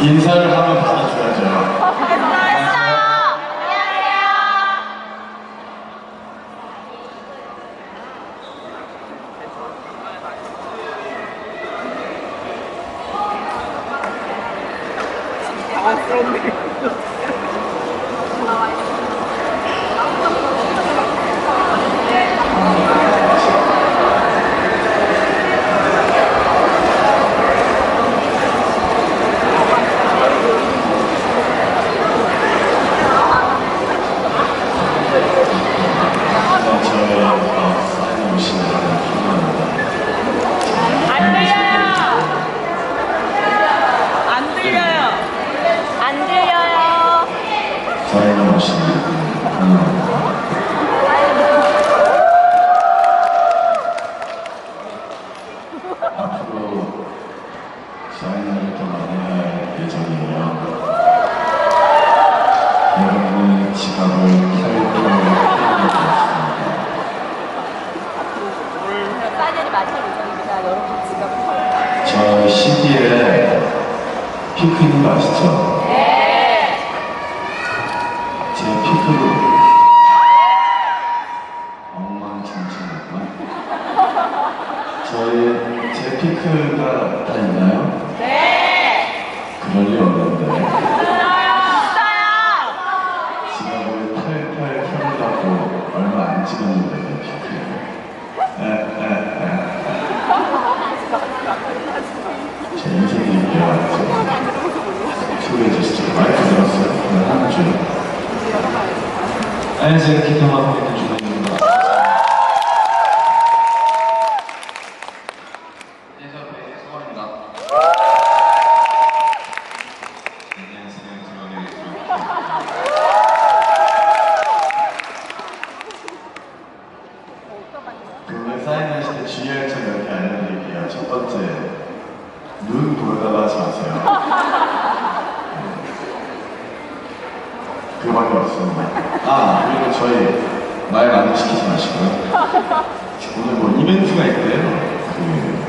인사를 하면 받아줘야죠. 저의 어, 사인 오시는 기분합니다. 안 들려요. 안 들려요. 안 들려요. 사인 오시는 기분합니다. 앞으로 사인을 더 많이 할 예정이에요. 여러분의 지갑을 탈거하고 사인을 마칠 예정입니다. 여러분 지금 저 CD에 핑크 있는 거 아시죠? 네. 제 핑크도 엉망진창이구나. 저희 제 핑크가 다 있나요? 네. 그럴 리 없는데 지갑을 탈탈 털으라고 얼마 안 찍었는데 내. 에, 에, 에. 제 인생이 이래왔죠. 소개해 주시죠. 마이크 들었어요? 네, 한 줄. 안녕하세요. 기타만 하고 있는 주원입니다. 안녕하세요. 네, 소원입니다. 안녕하세요. 주원입니다. 그러면 사인하실 때 주의할 점 몇 개 알려드릴게요. 첫 번째, 눈 돌아가지 마세요. 그거밖에 없습니다. 아, 그리고 저희 말 많이 시키지 마시고요. 오늘 뭐 이벤트가 있대요. 그,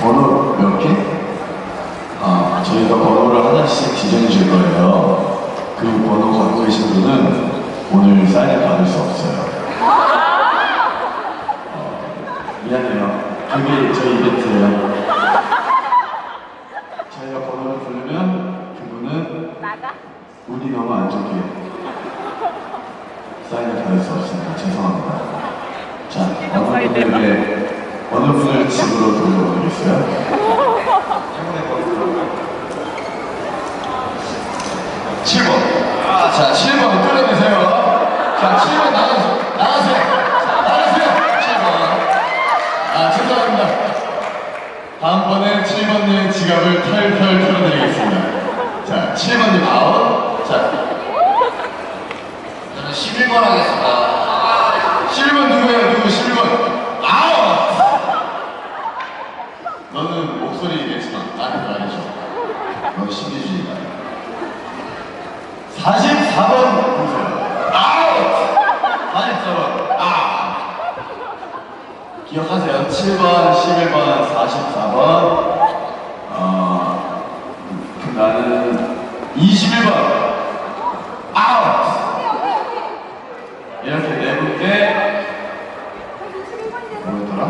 번호 몇 개? 아, 저희가 번호를 하나씩 지정해 줄 거예요. 그 번호 갖고 계신 분은 오늘 사인을 받을 수 없어요. 그게 저희 이벤트예요. 저희가 번호를 부르면 그분은. 운이 너무 안 좋게 사인을 받을 수 없습니다. 죄송합니다. 자, 어느 분에게 어느 분을 집으로 돌려보내겠어요? 7번. 아, 자, 7번 끌어내세요. 자, 7번 나가세요. 나가세요. 자, 나가세요. 7번. 아, 죄송합니다. 다음번에 7번님 지갑을 털털 털어드리겠습니다. 자, 7번님 아웃. 자, 저는 11번 하겠습니다. 7번 누구예요? 누구? 11번. 아웃! 너는 목소리 내지만 나한테 말해줘. 너 신비주의다. 44번 보세요. 아웃! 44번. 아! 기억하세요. 7번, 11번, 14번, 어, 그다음 21번, 아웃! 이렇게 네 분께, 뭐였더라?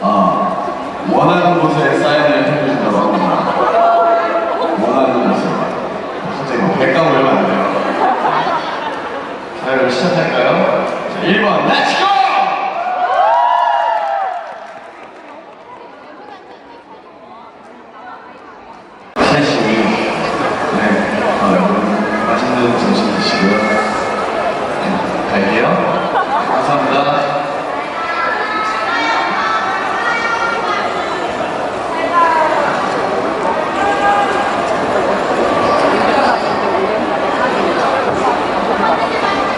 아, 원하는 곳에 쌓여 Amén.